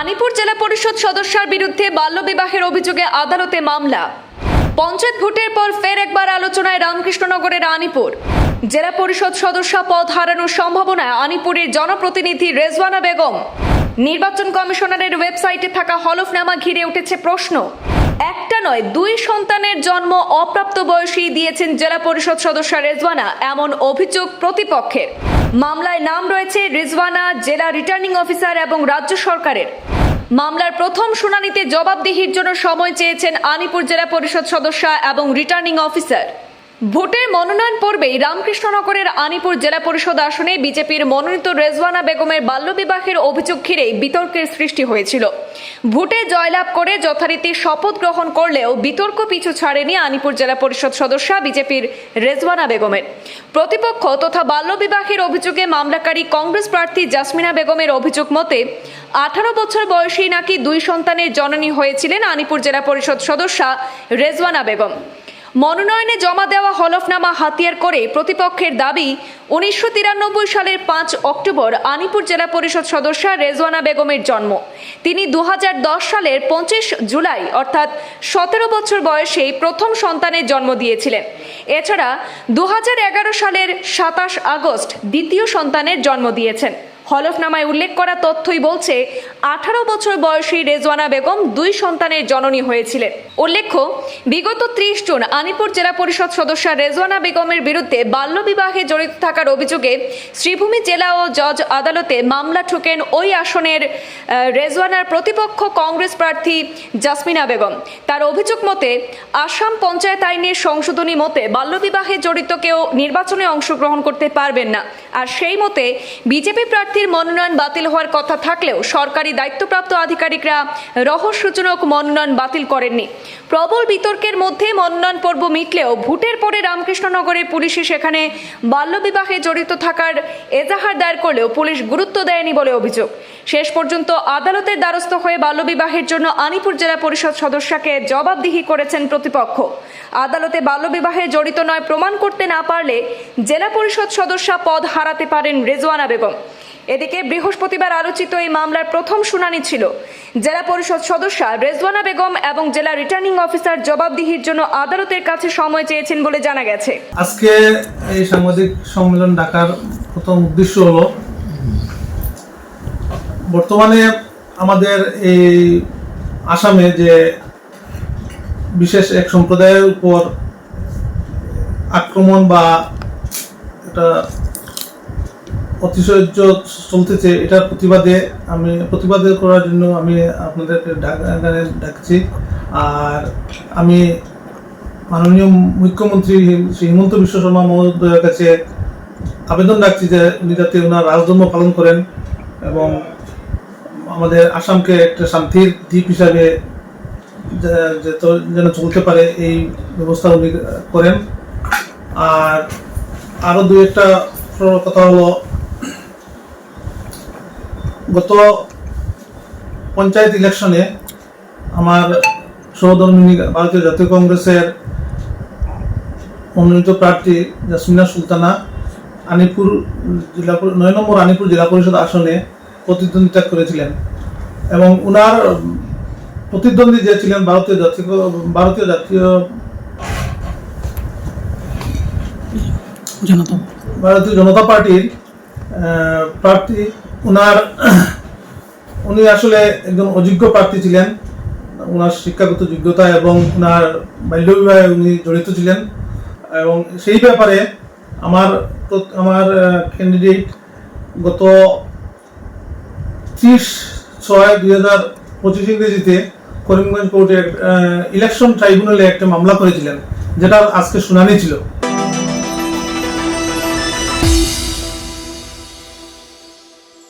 আনিপুর জেলা পরিষদ সদস্যার বিরুদ্ধে বাল্যবিবাহের অভিযোগে আদালতে মামলা। পঞ্চায়েত ভোটের পর ফের একবার আলোচনায় রামকৃষ্ণনগরের আনিপুর। জেলা পরিষদ সদস্য পদ হারানোর সম্ভাবনায় আনিপুরের জনপ্রতিনিধি রেজওয়ানা বেগম, নির্বাচন কমিশনারের ওয়েবসাইটে থাকা হলফনামা ঘিরে উঠেছে প্রশ্ন। একটা নয়, দুই সন্তানের জন্ম অপ্রাপ্ত বয়সী দিয়েছেন জেলা পরিষদ সদস্য রেজওয়ানা, এমন অভিযোগ প্রতিপক্ষের। মামলায় নাম রয়েছে রিজওয়ানা জেলা রিটার্নিং অফিসার এবং রাজ্য সরকারের। মামলার প্রথম শুনানিতে জবাবদিহির জন্য সময় চেয়েছেন আনিপুর জেলা পরিষদ সদস্য এবং রিটার্নিং অফিসার। ভোটের মনোনয়ন পর্বেই রামকৃষ্ণনগরের আনিপুর জেলা পরিষদ আসনে বিজেপির মনোনীত রেজওয়ানা বেগমের বাল্যবিবাহের অভিযোগ ঘিরে বিতর্কের সৃষ্টি হয়েছিল। ভোটে জয়লাভ করে যথারীতি শপথ গ্রহণ করলেও বিতর্ক পিছু ছাড়েনি আনিপুর জেলা পরিষদ সদস্য বিজেপির রেজওয়ানা বেগমের। প্রতিপক্ষ তথা বাল্যবিবাহের অভিযোগে মামলাকারী কংগ্রেস প্রার্থী জাসমিনা বেগমের অভিযোগ মতে, আঠারো বছর বয়সী নাকি দুই সন্তানের জননী হয়েছিলেন আনিপুর জেলা পরিষদ সদস্য রেজওয়ানা বেগম। মনোনয়নে জমা দেওয়া হলফনামা হাতিয়ার করে প্রতিপক্ষের দাবি, উনিশশো তিরানব্বই সালের পাঁচ অক্টোবর আনিপুর জেলা পরিষদ সদস্য রেজওয়ানা বেগমের জন্ম। তিনি দু হাজার দশ সালের পঁচিশ জুলাই, অর্থাৎ সতেরো বছর বয়সে প্রথম সন্তানের জন্ম দিয়েছিলেন। এছাড়া দু হাজার এগারো সালের সাতাশ আগস্ট দ্বিতীয় সন্তানের জন্ম দিয়েছেন। হলফনামায় উল্লেখ করা তথ্যই বলছে, আঠারো বছর বয়সী রেজওয়ানা বেগম দুই সন্তানের জননী হয়েছিলেন। উল্লেখ্য, বিগত ত্রিশ জুন আনিপুর জেলা পরিষদ সদস্য রেজওয়ানা বেগমের বিরুদ্ধে বাল্যবিবাহে জড়িত থাকার অভিযোগে শ্রীভূমি জেলা ও জজ আদালতে মামলা ঠুকেন ওই আসনের রেজওয়ানার প্রতিপক্ষ কংগ্রেস প্রার্থী জাসমিনা বেগম। তার অভিযোগ মতে, আসাম পঞ্চায়েত আইনের সংশোধনী মতে বাল্যবিবাহে জড়িত কেউ নির্বাচনে অংশগ্রহণ করতে পারবেন না। আর সেই মতে, বিজেপি প্রার্থীর মনোনয়ন বাতিল হওয়ার কথা থাকলেও সরকারি দায়িত্বপ্রাপ্ত আধিকারিকরা রহস্যজনক মনোনয়ন বাতিল করেননি। প্রবল বিতর্কের মধ্যে মনোনয়ন পর্ব মিটলেও ভোটের পরে রামকৃষ্ণনগরে পুলিশই সেখানে বাল্যবিবাহে জড়িত থাকার এজাহার দায়ের করলেও পুলিশ গুরুত্ব দেয়নি বলে অভিযোগ। শেষ পর্যন্ত আদালতের দ্বারস্থ হয়ে বাল্যবিবাহের জন্য আনিপুর জেলা পরিষদ সদস্যকে জবাবদিহি করেছেন প্রতিপক্ষ। আদালতে বাল্যবিবাহে জড়িত নয় প্রমাণ করতে না পারলে জেলা পরিষদ সদস্য পদ হারাতে পারেন রেজওয়ানা বেগম। এদিকে বৃহস্পতিবার আলোচিত এই মামলার প্রথম শুনানি ছিল। জেলা পরিষদ সদস্য রেজওয়ানা বেগম এবং জেলা রিটার্নিং অফিসার জবাবদিহির জন্য আদালতের কাছে সময় চেয়েছেন বলে জানা গেছে। আজকে এই সাংবাদিক সম্মেলন ডাকার প্রথম উদ্দেশ্য হলো, বর্তমানে আমাদের এই আসামে যে বিশেষ এক সম্প্রদায়ের উপর আক্রমণ বা এটা অতিশয্য চলতেছে এটার প্রতিবাদে আমি, প্রতিবাদে করার জন্য আমি আপনাদেরকে ডাক- ডাক- ডাকছি। আর আমি মাননীয় মুখ্যমন্ত্রী হিমন্ত বিশ্ব শর্মা মহোদয়ের কাছে আবেদন রাখছি যে উনি যাতে ওনার রাজধর্ম পালন করেন এবং আমাদের আসামকে একটা শান্তির দ্বীপ হিসাবে যেন চলতে পারে এই ব্যবস্থা উনি করেন। আর আরও দু একটা কথা হলো গত পঞ্চায়েত ইলেকশনে আমার সহধর্মিনী ভারতীয় জাতীয় কংগ্রেসের মনোনীত প্রার্থী জাসমিনা সুলতানা আনিপুর জেলা নয় নম্বর আনিপুর জেলা পরিষদ আসনে প্রতিদ্বন্দ্বিতা করেছিলেন এবং উনার প্রতিদ্বন্দ্বী যে ছিলেন ভারতীয় জাতীয় ভারতীয় জাতীয় জনতা। ভারতীয় জনতা পার্টির প্রার্থী উনার, উনি আসলে একজন অযোগ্য প্রার্থী ছিলেন। ওনার শিক্ষাগত যোগ্যতা এবং ওনার বাল্যবিবাহে উনি জড়িত ছিলেন। এবং সেই ব্যাপারে আমার আমার ক্যান্ডিডেট গত ত্রিশ ছয় দুই হাজার পঁচিশ ইংরেজিতে করিমগঞ্জ কোর্টে ইলেকশন ট্রাইব্যুনালে একটা মামলা করেছিলেন, যেটা আজকে শুনানি ছিল।